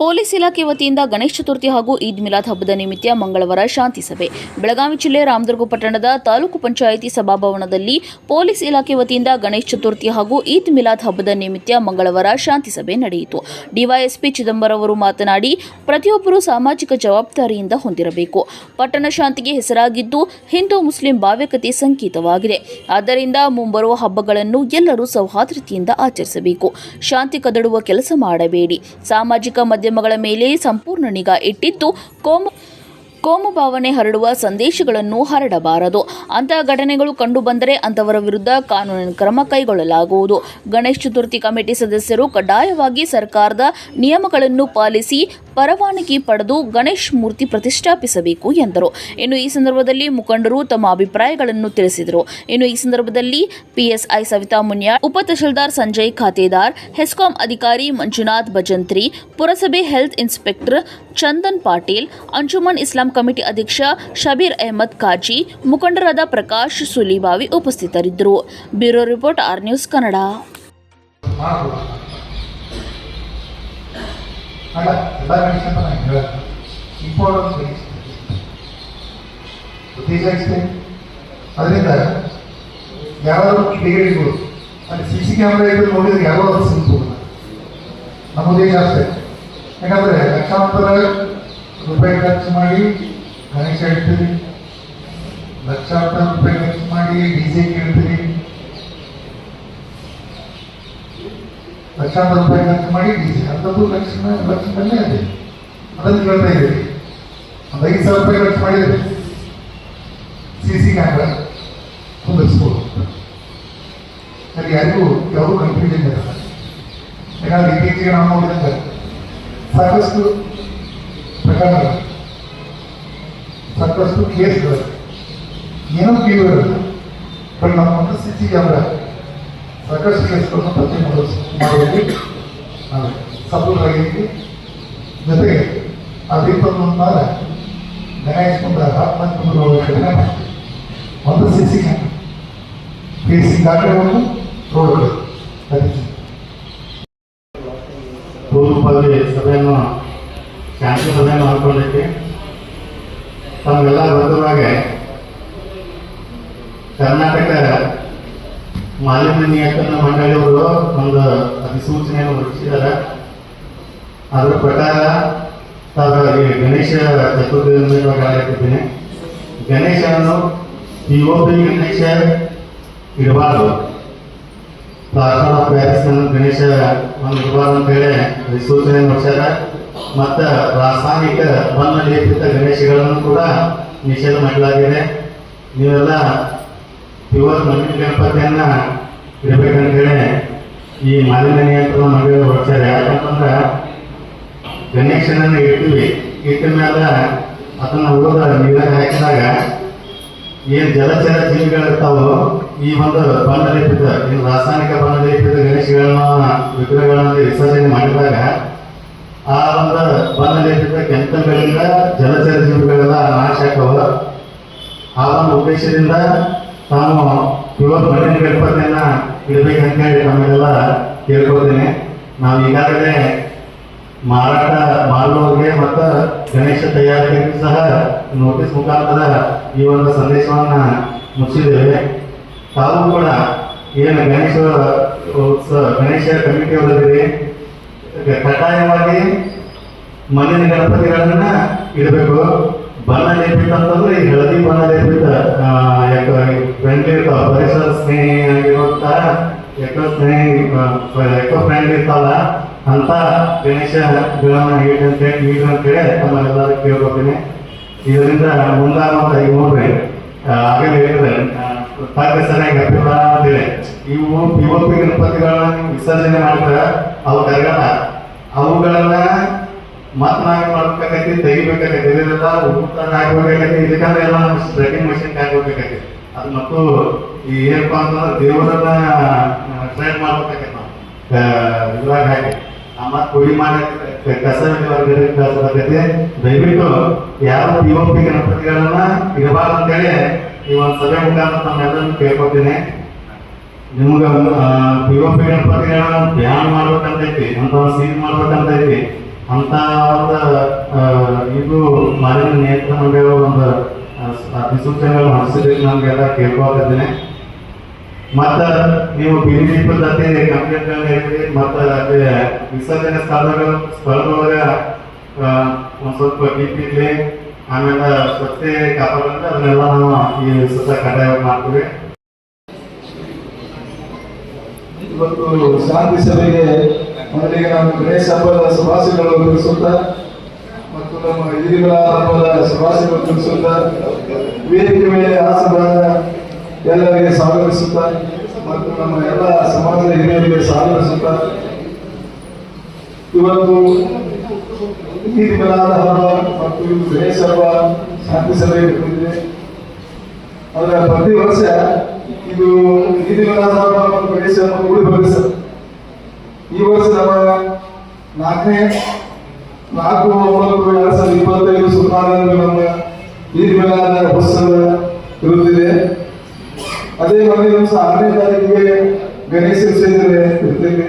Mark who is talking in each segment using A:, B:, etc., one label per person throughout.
A: Police ಇಲಾಖೆ ವತಿಯಿಂದ ಗಣೇಶ ಚತುರ್ಥಿ ಹಾಗೂ ಈದ್ ಮಿಲಾದ್ ಹಬ್ಬದ ನಿಮಿತ್ತ ಮಂಗಳವಾರ ಶಾಂತಿ ಸಭೆ. ಬೆಳಗಾವಿ ಜಿಲ್ಲೆ ರಾಮದುರ್ಗ ಪಟ್ಟಣದ ತಾಲೂಕು ಪಂಚಾಯಿತಿ ಸಭಾಭವನದಲ್ಲಿ ಪೊಲೀಸ್ ಇಲಾಖೆ ವತಿಯಿಂದ ಗಣೇಶ ಚತುರ್ಥಿ ಹಾಗೂ ಈದ್ ಮಿಲಾದ್ ಹಬ್ಬದ ನಿಮಿತ್ತ ಮಂಗಳವಾರ ಶಾಂತಿ ಸಭೆ ನಡೆಯಿತು. ಡಿವೈಎಸ್ಪಿ ಚಿದಂಬರ ಅವರು ಮಾತನಾಡಿ, ಪ್ರತಿಯೊಬ್ಬರೂ ಸಾಮಾಜಿಕ ಜವಾಬ್ದಾರಿಯಿಂದ ಹೊಂದಿರಬೇಕು. ಪಟ್ಟಣ ಶಾಂತಿಗೆ ಹೆಸರಾಗಿದ್ದು, ಹಿಂದೂ ಮುಸ್ಲಿಂ ಭಾವ್ಯಕತೆ ಸಂಕೇತವಾಗಿದೆ. ಆದ್ದರಿಂದ ಮುಂಬರುವ ಹಬ್ಬಗಳನ್ನು ಎಲ್ಲರೂ ಸೌಹಾರ್ದತೆಯಿಂದ ಆಚರಿಸಬೇಕು. ಶಾಂತಿ ಕದಡುವ ಕೆಲಸ ಮಾಡಬೇಡಿ. ಸಾಮಾಜಿಕ ಮಾಧ್ಯಮಗಳ ಮೇಲೆ ಸಂಪೂರ್ಣ ನಿಗಾ ಇಟ್ಟಿದ್ದು, ಕೋಮು ಕೋಮು ಭಾವನೆ ಹರಡುವ ಸಂದೇಶಗಳನ್ನು ಹರಡಬಾರದು. ಅಂತಹ ಘಟನೆಗಳು ಕಂಡುಬಂದರೆ ಅಂತವರ ವಿರುದ್ಧ ಕಾನೂನಿನ ಕ್ರಮ ಕೈಗೊಳ್ಳಲಾಗುವುದು. ಗಣೇಶ ಚತುರ್ಥಿ ಕಮಿಟಿ ಸದಸ್ಯರು ಕಡ್ಡಾಯವಾಗಿ ಸರ್ಕಾರದ ನಿಯಮಗಳನ್ನು ಪಾಲಿಸಿ ಪರವಾನಗಿ ಪಡೆದು ಗಣೇಶ್ ಮೂರ್ತಿ ಪ್ರತಿಷ್ಠಾಪಿಸಬೇಕು ಎಂದರು. ಇನ್ನು ಈ ಸಂದರ್ಭದಲ್ಲಿ ಮುಖಂಡರು ತಮ್ಮ ಅಭಿಪ್ರಾಯಗಳನ್ನು ತಿಳಿಸಿದರು. ಇನ್ನು ಈ ಸಂದರ್ಭದಲ್ಲಿ ಪಿಎಸ್ಐ ಸವಿತಾ ಮುನ್ಯಾ, ಉಪ ತಹಶೀಲ್ದಾರ್ ಸಂಜಯ್ ಖಾತೆದಾರ್, ಹೆಸ್ಕಾಂ ಅಧಿಕಾರಿ ಮಂಜುನಾಥ್ ಭಜಂತ್ರಿ, ಪುರಸಭೆ health inspector Chandan Patil, Anjuman Islam committee ಅಧ್ಯಕ್ಷ ಶಬೀರ್ ಅಹಮದ್ ಖಾಜಿ, ಮುಖಂಡರಾದ ಪ್ರಕಾಶ್ ಸುಲಿಬಾವಿ ಉಪಸ್ಥಿತರಿದ್ದರು. Bureau report R news Kannada.
B: ಮಾಡ್ಬೋದು ಅಲ್ಲ ಎಲ್ಲ ಗಣೇಶ ನಾನು ಹೇಳೋದು ಇಂಪಾರ್ಟೆನ್ಸ್ ಗಣೇಶ ಉದ್ದೇಶ ಅಷ್ಟೇ ಅದರಿಂದ ಯಾರಾದರೂ ಕಿಡಿಗೇಡಿಗಳು ಅಲ್ಲಿ ಸಿ ಸಿ ಕ್ಯಾಮ್ರಾ ಇದ್ದು ನೋಡಿದ್ರೆ ಯಾರೋ ಅದು ಸಿಗ್ಬೋದು ನಮ್ಮ ಉದ್ದೇಶ ಅಷ್ಟೇ ಯಾಕಂದರೆ ಲಕ್ಷಾಂತರ ರೂಪಾಯಿ ಖರ್ಚು ಮಾಡಿ ಗಣೇಶ ಇಡ್ತೀವಿ ಲಕ್ಷಾಂತರ ರೂಪಾಯಿ ಖರ್ಚು ಮಾಡಿ ಡಿ ಜೆ ಕೇಳ್ತೀವಿ ಲಕ್ಷಾಂತರ ರೂಪಾಯಿ ಖರ್ಚು ಮಾಡಿ ಡಿ ಸಿ ಅಂಥದ್ದು ಲಕ್ಷಣ ಲಕ್ಷದಲ್ಲೇ ಇದೆ ಅದನ್ನು ಕೇಳ್ತಾ ಇದ್ದೀವಿ. ಒಂದು ಐದು ಸಾವಿರ ರೂಪಾಯಿ ಖರ್ಚು ಮಾಡಿದರೆ ಸಿ ಸಿ ಕ್ಯಾಮ್ರಾ ಕುಂದಿರಿಸ್ಬೋದು ಅಲ್ಲಿ ಯಾರಿಗೂ ಯಾವುದೂ ಕನ್ಫ್ಯೂಷನ್ ಇರಲ್ಲ ಯಾಕಂದ್ರೆ ಇತ್ತೀಚೆಗೆ ನಾವು ನೋಡಿದಂತೆ ಸಾಕಷ್ಟು ಪ್ರಕರಣಗಳು, ಸಾಕಷ್ಟು ಕೇಸ್ಗಳು ಏನೂ ಕ್ಲೀವ್ ಇರಲ್ಲ ಬಟ್ ನಮ್ಮ ಸಿ ಸಿ ಕ್ಯಾಮ್ರಾ ಕೇಸ್ಗಳನ್ನು ಪತ್ತೆ ಮಾಡೋದು ಮಾಡುವಲ್ಲಿ ನಾವು ಸಫಲರಾಗಿದ್ವಿ ಜೊತೆಗೆ ಆ ದೀಪವನ್ನು ಗಣೇಶ್ ಆತ್ಮಹತ್ಯೆ ಒಂದು ಸಿ ಸಿ ಕ್ಯಾಮ್ರಾ ಸಿ ದಾಖಲೆಗಳನ್ನು ರೋಡ್ಗಳು ರಚಿಸಿ
C: ಪಲ್ಲಿ ಸಭೆಯನ್ನು ಶಾಂತಿ ಸಭೆಯನ್ನು ಹಮ್ಮಿಕೊಂಡಿದ್ದೆ ತಮಗೆಲ್ಲ ಬಂದವಾಗೆ ಕರ್ನಾಟಕ ಮಾಲಿನ್ಯ ನಿಯಂತ್ರಣ ಮಂಡಳಿಯವರು ಒಂದು ಅಧಿಸೂಚನೆಯನ್ನು ಹೊರಡಿಸಿದ್ದಾರೆ. ಅದರ ಪ್ರಕಾರ ಈ ಗಣೇಶ ಚತುರ್ಥಿ ಹೇಳಲಿಟ್ಟಿದ್ದೀನಿ ಗಣೇಶನನ್ನು ಪಿ ಒ ಪಿ ಗಣೇಶ ಇಡಬಾರ್ದು. ಪ್ಲಾಸ್ಟರ್ ಆಫ್ ಗಣೇಶ ಒಂದು ಇಡಬಾರ್ದು ಅಂತೇಳಿ ಅಧಿಸೂಚನೆ ಹೊರಡ್ಸ್ಯಾರ ಮತ್ತು ರಾಸಾಯನಿಕ ಬಣ್ಣ ಲೇಪಿತ ಗಣೇಶಗಳನ್ನು ಕೂಡ ನಿಷೇಧ ಮಾಡಲಾಗಿದೆ. ನೀವೆಲ್ಲ ಪ್ಯೂರ್ ಮಣ್ಣಿನ ಗಣಪತಿಯನ್ನ ಇಡಬೇಕಂತೇಳಿ ಈ ಮಾಲಿನ್ಯ ನಿಯಂತ್ರಣ ಮಂಡಳಿ ಹೊರಡ್ಸ್ಯಾರ ಯಾಕಂತಂದ್ರೆ ಗಣೇಶನನ್ನು ಇಡ್ತೀವಿ ಇಟ್ಟ ಮೇಲೆ ಅದನ್ನ ಉಳಿದ ನೀರಾಗ ಹಾಕಿದಾಗ ಏನ್ ಜಲಚರ ಜೀವಿಗಳಿರ್ತಾವೋ ಈ ಒಂದು ಬಣ್ಣ ಲೇಪಿತ ಏನು ರಾಸಾಯನಿಕ ಬಣ್ಣ ಲೇಪಿತ ಗಣೇಶಗಳನ್ನ ವಿಗ್ರಹಗಳನ್ನ ವಿಸರ್ಜನೆ ಮಾಡಿದಾಗ, ಆ ಒಂದು ಬಣ್ಣ ಲೇಪಿತ ಕೆಂಪಗಳಿಂದ ಜಲಚರ ಜೀವಿಗಳೆಲ್ಲ ನಾಶ ಆಗ್ತಾವ, ಆ ಒಂದು ಉದ್ದೇಶದಿಂದ ತಾನು ಇವತ್ತು ಮಣ್ಣಿನ ಗಣಪತಿಯನ್ನ ಇಡಬೇಕಂತ ಹೇಳಿ ನಮಗೆಲ್ಲ ಕೇಳ್ಕೊಳ್ತೇನೆ. ನಾವು ಈಗಾಗಲೇ ಮಾರಾಟ ಮಾಡುವವರಿಗೆ ಮತ್ತು ಗಣೇಶ ತಯಾರಿಕೆಗೂ ಸಹ ನೋಟಿಸ್ ಮುಖಾಂತರ ಈ ಒಂದು ಸಂದೇಶವನ್ನ ಮುಚ್ಚಿದ್ದೇವೆ. ತಾವು ಕೂಡ ಏನು ಗಣೇಶ ಗಣೇಶ ಕಮಿಟಿ ಅವರಿದ್ದೀರಿ ಕಡ್ಡಾಯವಾಗಿ ಮಣ್ಣಿನ ಗಣಪತಿಗಳನ್ನು ಇಡಬೇಕು. ಬಣ್ಣ ಲೇಪಿತ ಅಂತಂದ್ರೆ ಈ ಹಳದಿ ಬಣ್ಣ ಲೇಪಿತ ಫ್ರೆಂಡ್ಲಿ ಇರ್ತಾವ ಪರಿಸರ ಸ್ನೇಹಿ ಆಗಿರುವಂತ ಎಕೋ ಸ್ನೇಹಿ ಎಕೋ ಫ್ರೆಂಡ್ ಇರ್ತಾವಲ್ಲ ಅಂತ ಗಣೇಶಗಳನ್ನ ಇಡಿ ಅಂತ ಹೇಳಿ ಇಡ್ರಿ ಅಂತೇಳಿ ತಮ್ಮೆಲ್ಲರೂ ಕೇಳ್ಕೊತೀನಿ. ಇದರಿಂದ ಮುಂದಾಗುವಂತ ಈ ಆ, ಆಗಲೇ ಹೇಳಿದ್ರೆ ಪಾಠ ಸರಿಯಾಗಿ ಅಭಿಪ್ರಾಯ ಅಂತೇಳಿ ಇವು ಯುವಕ ಗಣಪತಿಗಳನ್ನ ವಿಸರ್ಜನೆ ಮಾಡ್ತಾರೆ ಅವು ಕರಗಲ್ಲ. ಅವುಗಳನ್ನ ಮತ್ ನಾವ್ ಮಾಡ್ಬೇಕಾಗೈತಿ ಉತ್ತರ ಆಗ್ಬೇಕಾಗೈತಿ ಇದಕ್ಕಂದ್ರೆ ಎಲ್ಲ ಸ್ಟ್ರೈಕಿಂಗ್ ಮಷಿನ್ ಹಾಕ್ಬೇಕಾಗೈತಿ ಅದು ಮತ್ತು ಈ ಏನಪ್ಪ ಅಂತಂದ್ರೆ ದೇವರನ್ನ ಟ್ರೈನ್ ಮಾಡ್ಬೇಕಾಗೈತಿ ನಾವು. ಇದ್ರಾಗ ಹಾಕಿ ಆ ಮತ್ತ್ ಪುಡಿ ಮಾಡಕ್ಕೆ ಕಸ ಕಸಬೇಕೈತಿ ದಯವಿಟ್ಟು ಯಾರು ಯುವಕಿ ಗಣಪತಿಗಳನ್ನ ಇರಬಾರ್ದು ಅಂತೇಳಿ ಈ ಒಂದು ಸಭೆ ಮುಖಾಂತರ ತಮ್ಮೆಲ್ಲರನ್ನು ಕೇಳ್ಕೊತೀನಿ ನಿಮ್ಗೆ ಯುವಕಿ ಗಣಪತಿಗಳನ್ನ ಬ್ಯಾನ್ ಮಾಡ್ಬೇಕಂತೈತಿ ಅಂತ ಸೀಲ್ ಮಾಡ್ಬೇಕಂತ ಐತಿ ಅಂತ ಒಂದು ಇದು ಮಾಲಿನ್ಯ ನಿಯಂತ್ರಣ ಮಂಡಳಿ ಒಂದು ಅಧಿಸೂಚನೆಗಳು ಹೊರಡಿಸಿದ್ರೆ. ನಮಗೆಲ್ಲ ಕೇಳ್ಕೊತಿದ್ದೇನೆ ಮತ್ತ ನೀವು ಬೀದಿ ದೀಪದ ಜೊತೆ ಕಂಪ್ಲೇಂಟ್ಗಳನ್ನ ಮತ್ತೆ ಅದೇ ವಿಸರ್ಜನೆ ಸ್ಥಳಗಳು, ಸ್ಥಳದೊಳಗೆ ಒಂದ್ ಸ್ವಲ್ಪ ಕಿಟ್ಟಿರ್ಲಿ ಆಮೇಲೆ ಸ್ವಚ್ಛತೆ ಕಾಪಾಡಂದ್ರೆ ಅದನ್ನೆಲ್ಲ ನಾವು ಈ ಸತ ಕಡ್ಡಾಯ ಮಾಡ್ತೀವಿ.
D: ಇವತ್ತು ಶಾಂತಿ ಸಭೆಗೆ ಮೊದಲಿಗೆ ನಾವು ಗಣೇಶ ಹಬ್ಬದ ಶುಭಾಶಯಗಳು ತಿಳಿಸುತ್ತಾ ಮತ್ತು ನಮ್ಮ ಈದಿಗಳ ಹಬ್ಬದ ಶುಭಾಶಯಗಳು ತಿಳಿಸುತ್ತ ವೇದಿಕೆ ಮೇಲೆ ಆಸನದ ಎಲ್ಲರಿಗೆ ಸ್ವಾಗತಿಸುತ್ತಾ ಮತ್ತು ನಮ್ಮ ಎಲ್ಲ ಸಮಾಜದ ಹಿರಿಯರಿಗೆ ಸ್ವಾಗತಿಸುತ್ತಾ ಇವತ್ತು ಈದ್ ಹಬ್ಬ ಮತ್ತು ಇದು ಗಣೇಶ ಹಬ್ಬ ಶಾಂತಿ ಅದರ ಪ್ರತಿ ವರ್ಷ ಇದು ಈದ್ ಮಿಲಾದ್ ಹಬ್ಬ ಮತ್ತು ಗಣೇಶ ಹಬ್ಬ ಕೂಡಿ ಈ ವರ್ಷ ನಾಲ್ಕನೇ ನಾಲ್ಕು ಒಂಬತ್ತು ಎರಡ್ ಸಾವಿರದ ಇಪ್ಪತ್ತೈದು ಸುಮಾರು ಇರುತ್ತಿದೆ. ಅದೇ ಮನೆ ದಿವಸ ಆರನೇ ತಾರೀಕಿಗೆ ಗಣೇಶ ವಿಸರ್ಜನೆ ಇರ್ತೇವೆ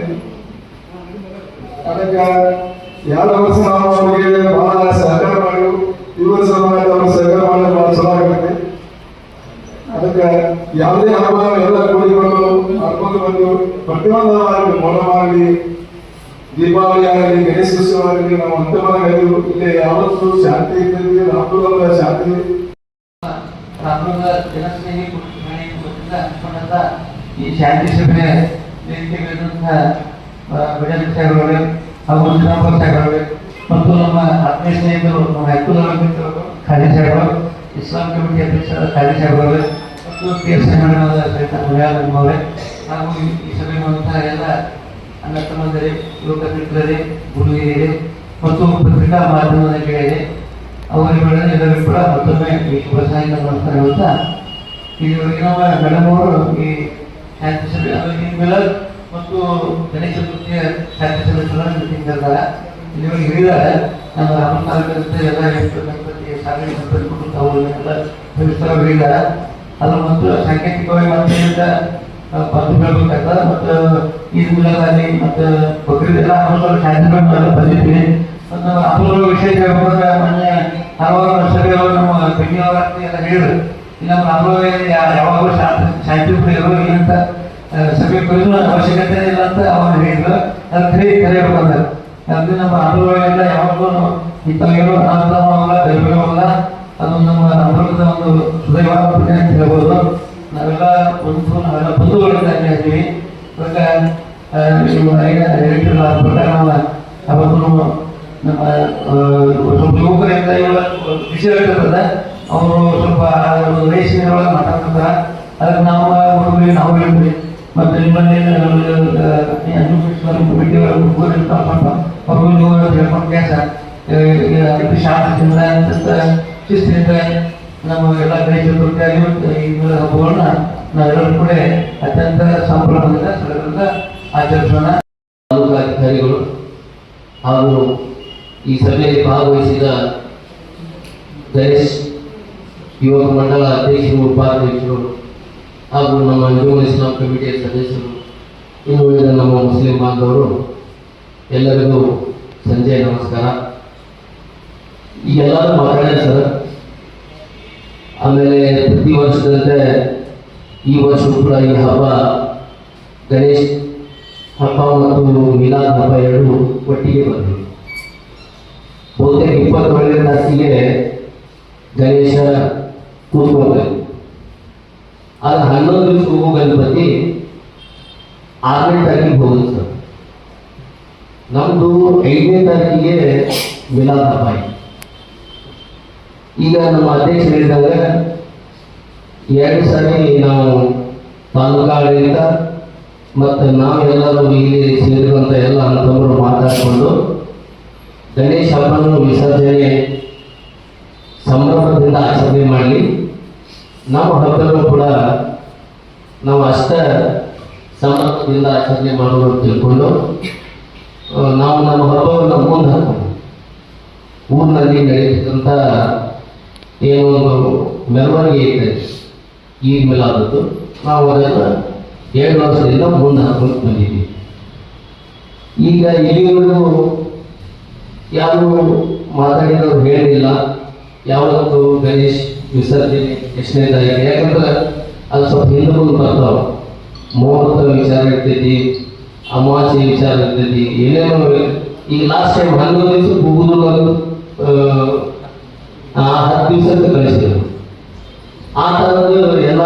D: ಅದಕ್ಕೆ ಎರಡು ವರ್ಷ ನಾವು ಅವರಿಗೆ ಬಹಳ ಸಹಕಾರ ಮಾಡಿ ಈ ವರ್ಷ ಅವರು ಸಹಕಾರ ಮಾಡಲು ಬಹಳ ಚೆನ್ನಾಗಿರುತ್ತೆ. ಅದಕ್ಕೆ ಯಾವುದೇ ಹಬ್ಬ ಎಲ್ಲ ಕೂಡಿಕೊಂಡು ಮಾಡ್ಕೊಂಡು ಬಂದು ಪ್ರತಿಯೊಂದು ದೀಪಾವಳಿ ಆಗಲಿ ಗಣೇಶ ಉತ್ಸವ ನಾವು ಅಂತ್ಯವಾಗಿ ಇಲ್ಲಿ ಯಾವತ್ತೂ ಶಾಂತಿ ಇರ್ತೈತಿ ರಾಮಪುರದ ಶಾಂತಿ.
E: ರಾಮದುರ್ಗ ಜನಸ್ನೇಹಿ ವತಿಯಿಂದ ಈ ಶಾಂತಿ ಸಭೆ ವೇದಿಕೆಗಳಿರುವಂತಹ ಭಜನ ಸಾಹೇಬ್ರವರೇ, ಹಾಗೂ ಶ್ರೀರಾಮಪುರ ಸಾಹೇಬ್ರವರೇ, ಮತ್ತು ನಮ್ಮ ಆತ್ಮೀಯ ಸ್ನೇಹಿತರು, ನಮ್ಮ ಹೈಕುಲ ಖಾಲಿ ಸಾಹೇಬರು, ಇಸ್ಲಾಂ ಕಮಿಟಿ ಅಧ್ಯಕ್ಷರಾದ ಖಾಲಿ ಸಾಹೇಬರು ಮತ್ತು ಪಿ ಸಹಿತ ಹಾಗೂ ಈ- ಸಭೆ ಸಭೆಯಲ್ಲಿರುವಂತಹ ಎಲ್ಲ ಅಣ್ಣ ತಮ್ಮಂದರೇ ಯುವಕ ಮಿತ್ರರೇ ಹುಡುಗಿಯರೇ ಮತ್ತು ಪತ್ರಿಕಾ ಮಾಧ್ಯಮದ ಗೆಳೆಯರೇ ಎಲ್ಲರೂ ಕೂಡ ಮತ್ತೊಮ್ಮೆ ಈ ಶುಭ ಸಾಯಂಕಾಲ ನಮಸ್ಕಾರ ಹೇಳ್ತಾ ಇಲ್ಲಿವರೆಗೆ ನಮ್ಮ ಮೇಡಮ್ ಅವರು ಈ ಶಾಂತಿ ಸಭೆ ಅದು ಮತ್ತು ಗಣೇಶ ಚತುರ್ಥಿಯ ಶಾಂತಿ ಸಭೆ ಮೀಟಿಂಗ್ ಕರೆದಾರ ಇಲ್ಲಿವರೆಗೆ ಹೇಳಿದ್ದಾರೆ, ನಮ್ಮ ರಾಮ ತಾಲೂಕಿನಂತೆ ಎಲ್ಲ ಎಷ್ಟು ಗಣಪತಿ ಸಾಗಣೆ ಗಣಪತಿ ಕುಟುಂಬ ಅವರನ್ನೆಲ್ಲ ಸವಿಸ್ತಾರವಾಗಿ ಹೇಳಿದ್ದಾರೆ. ಅದು ಮತ್ತು ಸಾಂಕೇತಿಕವಾಗಿ ಮತ್ತೆ ಮತ್ತು ಮಿಲಾದಲ್ಲಿ ಮತ್ತು ಬಕ್ರೀದ್ ಎಲ್ಲ ಶಾಂತಿಗಳು ಬಂದಿದ್ವಿ ಮತ್ತು ವಿಷಯ ಹೇಳ್ಬೇಕಂದ್ರೆ, ಮೊನ್ನೆ ಹಲವಾರು ವರ್ಷಗಳು ನಮ್ಮ ಬೆಂಗಳೂರ ಎಲ್ಲ ಹೇಳಿದ್ರು. ಈ ನಮ್ಮ ಹಬ್ಬಗಳಲ್ಲಿ ಯಾವಾಗಲೂ ಶಾಂತಿ ಶಾಂತಿ ಪ್ರಿಯರು ಅಂತ ಅವಶ್ಯಕತೆ ಇಲ್ಲ ಅಂತ ಅವರು ಹೇಳಿದ್ರು. ಅದು ಕರೆ, ಕರೆಯಬೇಕಂದ್ರೆ. ಅದು ನಮ್ಮ ಹಬ್ಬಗಳೆಲ್ಲ ಯಾವಾಗಲೂ ಇಂಥವೇನು ಅನಾಹುತವಲ್ಲ ದೈವವಲ್ಲ ಅದು ನಮ್ಮ ಹಬ್ಬದ ಒಂದು ಸುದೈವ ಅಂತ ಹೇಳ್ಬೋದು. ನಾವೆಲ್ಲ ಒಂದು ನಾವೆಲ್ಲ ಬಂಧುಗಳಿಂದ ಇದ್ದೀವಿ ಇವಾಗ ಆ, ನೀವು ಐದು ಎಲೆಕ್ಟ್ರಿಕ್ ಪ್ರಕಾರ ನಾವು ಅವತ್ತು ನಮ್ಮ ಆ, ಸ್ವಲ್ಪ ಯುವಕರಿಂದ ಇವಾಗ ವಿಷಯ ಇರ್ತದೆ ಅವರು ಸ್ವಲ್ಪ ರೇಷನ್ ಒಳಗೆ ಮಾತಾಡ್ತಾರೆ ಅದಕ್ಕೆ ನಾವು ಹುಡುಗರಿಗೆ ನಾವು ಹೇಳಿದ್ವಿ ಮತ್ತೆ ನಿಮ್ಮಲ್ಲಿ ಅವರು ನೀವು ಹೇಳ್ಕೊಂಡು ಕೆಲಸ ಶಾಂತಿಯಿಂದ ಅಂತ ಶಿಸ್ತಿನಿಂದ ನಮ್ಮ ಎಲ್ಲ ಗಣೇಶ ಈ ಮೂಲ ಹಬ್ಬಗಳನ್ನ ನಾವೆಲ್ಲರೂ ಕೂಡ ಅತ್ಯಂತ ಸಂಭ್ರಮದಿಂದ ಸಡಗರದಿಂದ ಆಚರಿಸೋಣ.
F: ತಾಲೂಕು ಅಧಿಕಾರಿಗಳು ಹಾಗೂ ಈ ಸಭೆಯಲ್ಲಿ ಭಾಗವಹಿಸಿದ ಗಣೇಶ್ ಯುವಕ ಮಂಡಲ ಅಧ್ಯಕ್ಷರು, ಉಪಾಧ್ಯಕ್ಷರು ಹಾಗೂ ನಮ್ಮ ಹಿಂದೂ ಇಸ್ಲಾಂ ಕಮಿಟಿಯ ಸದಸ್ಯರು, ಇನ್ನು ಉಳಿದ ನಮ್ಮ ಮುಸ್ಲಿಂ ಬಾಂಧವರು, ಎಲ್ಲರಿಗೂ ಸಂಜೆ ನಮಸ್ಕಾರ. ಈಗೆಲ್ಲರೂ ಮಾತಾಡಿದ ಸರ್. ಆಮೇಲೆ ಪ್ರತಿ ವರ್ಷದಂತೆ ಈ ವರ್ಷ ಕೂಡ ಈ ಹಬ್ಬ ಗಣೇಶ್ ಹಬ್ಬ ಮತ್ತು ಮಿಲಾದ್ ಹಬ್ಬ ಎರಡು ಒಟ್ಟಿಗೆ ಬಂದಿವೆ ಬಹುತೇಕ ಇಪ್ಪತ್ತೇಳನೇ ತಾಸಿಗೆ ಗಣೇಶ ಕೂತ್ಕೊಳ್ಬೇಕು ಆದ್ರೆ ಹನ್ನೊಂದು ಹೋಗೋ ಗಣಪತಿ ಆರನೇ ತಾರೀಕಿಗೆ ಹೋಗುತ್ತೆ ಸರ್. ನಮ್ದು ಐದನೇ ತಾರೀಕಿಗೆ ಮಿಲಾದ್ ಹಬ್ಬ ಈಗ ನಮ್ಮ ಅಧ್ಯಕ್ಷ ಹೇಳಿದಾಗ ಎರಡು ಸಾರಿ ನಾವು ತಾಲೂಕಾ ಆಡಳಿತ ಮತ್ತು ನಾವೆಲ್ಲರೂ ಇಲ್ಲಿ ಸೇರಿರುವಂಥ ಎಲ್ಲ ಅಂತವರು ಮಾತಾಡಿಕೊಂಡು ಗಣೇಶ ಹಬ್ಬವನ್ನು ವಿಸರ್ಜನೆ ಸಂಭ್ರಮದಿಂದ ಆಚರಣೆ ಮಾಡಲಿ. ನಮ್ಮ ಹಬ್ಬನೂ ಕೂಡ ನಾವು ಅಷ್ಟ ಸಂಭ್ರಮದಿಂದ ಆಚರಣೆ ಅಂತ ತಿಳ್ಕೊಂಡು ನಾವು ನಮ್ಮ ಹಬ್ಬವನ್ನು ಮುಂದೆ ಹಾಕೋಣ. ಊರಿನಲ್ಲಿ ನಡೆಯತಕ್ಕಂಥ ಏನೋ ಮೆರವಣಿಗೆ ಇದೆ ಈ ಮೇಲೆ ಆದದ್ದು. ನಾವು ಅದನ್ನು ಎರಡು ವರ್ಷದಿಂದ ಮುಂದೆ ಹಾಕೊಂಡು ಬಂದಿದ್ದೀವಿ. ಈಗ ಇಲ್ಲಿವರೆಗೂ ಯಾರು ಮಾತಾಡಿದವರು ಹೇಳಿಲ್ಲ. ಯಾವತ್ತು ಗಣೇಶ್ ವಿಸರ್ಜನೆ ಎಷ್ಟನೇ ತಾರೀಕು ಯಾಕಂದ್ರೆ ಅದು ಸ್ವಲ್ಪ ಹಿಂದೆ ಮುಂದೆ ಬರ್ತಾವ ಮುಹೂರ್ತ ವಿಚಾರ ಇರ್ತೈತಿ, ಅಮಾವಾಸ್ಯೆ ವಿಚಾರ ಇರ್ತೈತಿ, ಏನೇನೋ ಈಗ ಲಾಸ್ಟ್ ಟೈಮ್ ಹನ್ನೊಂದು ದಿವಸ ಮುಗಿದು ಆ ಹತ್ತು ದಿವಸಕ್ಕೆ ಕಳಿಸಿದ್ರು. ಆ ಥರದ್ದು ಎಲ್ಲ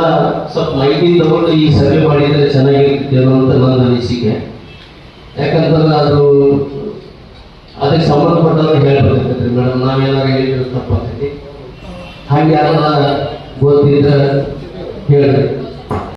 F: ಸ್ವಲ್ಪ ಮಾಹಿತಿ ತಗೊಂಡು ಈ ಸರ್ವೆ ಮಾಡಿದರೆ ಚೆನ್ನಾಗಿರ್ತೇವೆ ಅಂತ ನನ್ನ ಅನಿಸಿಕೆ. ಯಾಕಂತಂದ್ರೆ ಅದು ಅದಕ್ಕೆ ಸಂಬಂಧಪಟ್ಟವ್ರು ಹೇಳ್ಬೇಕಾಗ್ತದೆ ಮೇಡಮ್ ನಾವೇನಾರು ಹೇಳಿದ್ರೆ ತಪ್ಪಾಗ್ತೈತಿ ಹಾಗೆ ಯಾರ ಗೊತ್ತಿದ್ರೆ ಹೇಳ್ರಿ.